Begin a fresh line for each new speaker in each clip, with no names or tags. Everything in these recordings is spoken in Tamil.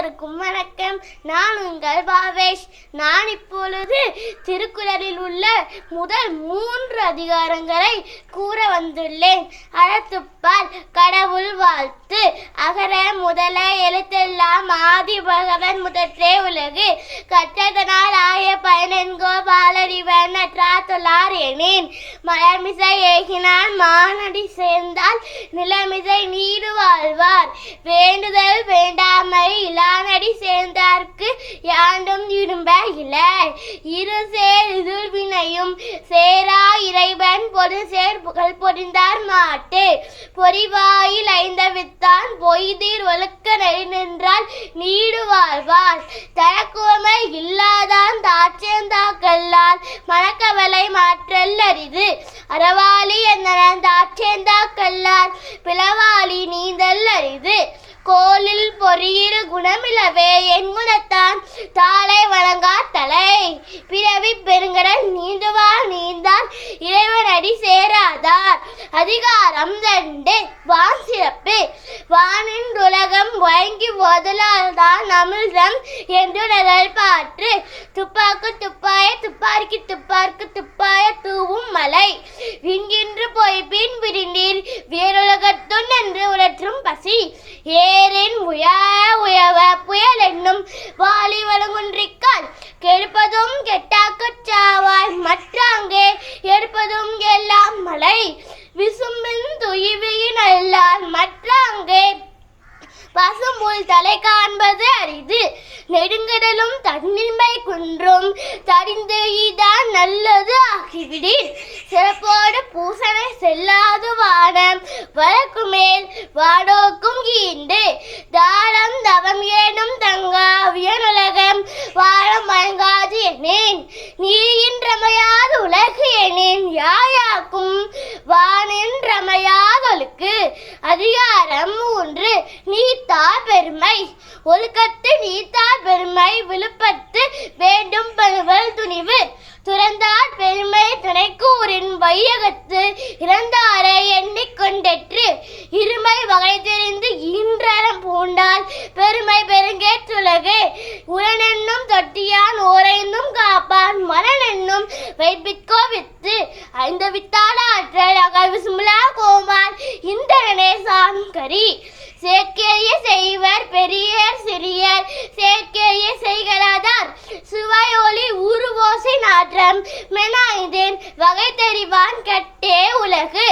அனைவருக்கும் வணக்கம் நான் உங்கள் பாவேஷ் நான் இப்பொழுது திருக்குறளில் உள்ள முதல் மூன்று அதிகாரங்களை கூற வந்துள்ளேன் அழத்துப்பால் கடவுள் வாழ்த்து அகர முதல எழுத்தெல்லாம் ஆதி பகவன் முதற்றே உலகு கற்றதனால் ஆய பயனென்கோ பாலறிவன் அற்றா தொழார் எனேன் மலர்மிசை ஏகினான் மானடி சேர்ந்தால் நிலமிசை நீடு வாழ்வார் வேண்டுதல் வேண்டாமை இல்லா அடி சேர்ந்தார்க்கு யாண்டும் விரும்ப இல்லை இரு சேர் சேரா இறைவன் பொது சேர் புகழ் பொறிந்தார் மாட்டு பொறிவாயில் ஐந்த வித்தான் பொய்தீர் ஒழுக்க நெறி நின்றால் நீடு வாழ்வார் தனக்குவமை இல்லாதான் தாச்சேந்தாக்கல்லால் மனக்கவலை மாற்றல் அரிது அறவா பிறவே என்குணத்தான் தாளை வணங்கா தலை பிறவி பெருங்கடல் நீந்துவா நீந்தான் இறைவனடி சேராதார் அதிகாரம் தண்டு வான் சிறப்பு வானின் உலகம் வழங்கி ஒதுலால்தான் அமிழ்தம் என்று நகல் பாற்று துப்பாக்கு துப்பாய துப்பாக்கி துப்பார்க்கு துப்பாய தூவும் மலை விங்கின்று போய் பின் வாலிபனும் வாலிவனங்குன்றிக்கால் கெடுப்பதும் கெட்டாக்குச் சாவாய் மற்றாங்கே எடுப்பதும் எல்லாம் மலை விசும்பின் துயிவியின் அல்லால் மற்றாங்கே பசும்புல் தலை காண்பது அரிது நெடுங்கடலும் தன்னின்மை குன்றும் தடிந்து இதான் நல்லது ஆகிவிடீர் சிறப்போடு பூசனை செல்லாது வானம் வழக்கு மேல் வாடோக்கும் ஈண்டு தாளம் தவம் என்றமையாத நீயின்றமையாது உலகு எனேன் யாயாக்கும் வானின்றமையாதொழுக்கு அதிகாரம் மூன்று நீத்தா பெருமை ஒழுக்கத்து நீத்தா பெருமை விழுப்பத்து வேண்டும் பருவல் துணிவு துறந்தார் பெருமை துணைக்கூரின் வையகத்து இறந்தாரை எண்ணிக்கொண்டற்று இருமை வகை தெரிந்து இன்றரம் பூண்டால் பெருமை பெருங்கேற்றுலகு உடனே கட்டியான் ஓரைந்தும் காப்பான் மரணன் என்னும் வைப்பிற்கோ வித்து ஐந்து வித்தான ஆற்றல் அகல் கோமான் இந்த கணேசான் கரி சேர்க்கைய செய்வர் பெரியர் சிறியர் சேர்க்கைய செய்கலாதார் சுவை மாற்றம் மெனாய்ந்தேன் வகை தெரிவான் கட்டே உலகு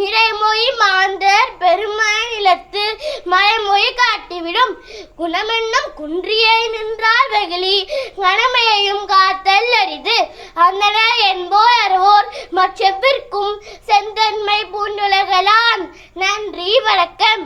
நிறைமொழி மாந்தர் பெருமை நிலத்து மழைமொழி காட்டிவிடும் குணமென்னும் குன்றியை நின்றால் வெகுளி கணமையையும் காத்தல் அரிது அந்தன என்போர் அறுவோர் மற்றெவ்விற்கும் செந்தன்மை பூண்டுலகலான் நன்றி வணக்கம்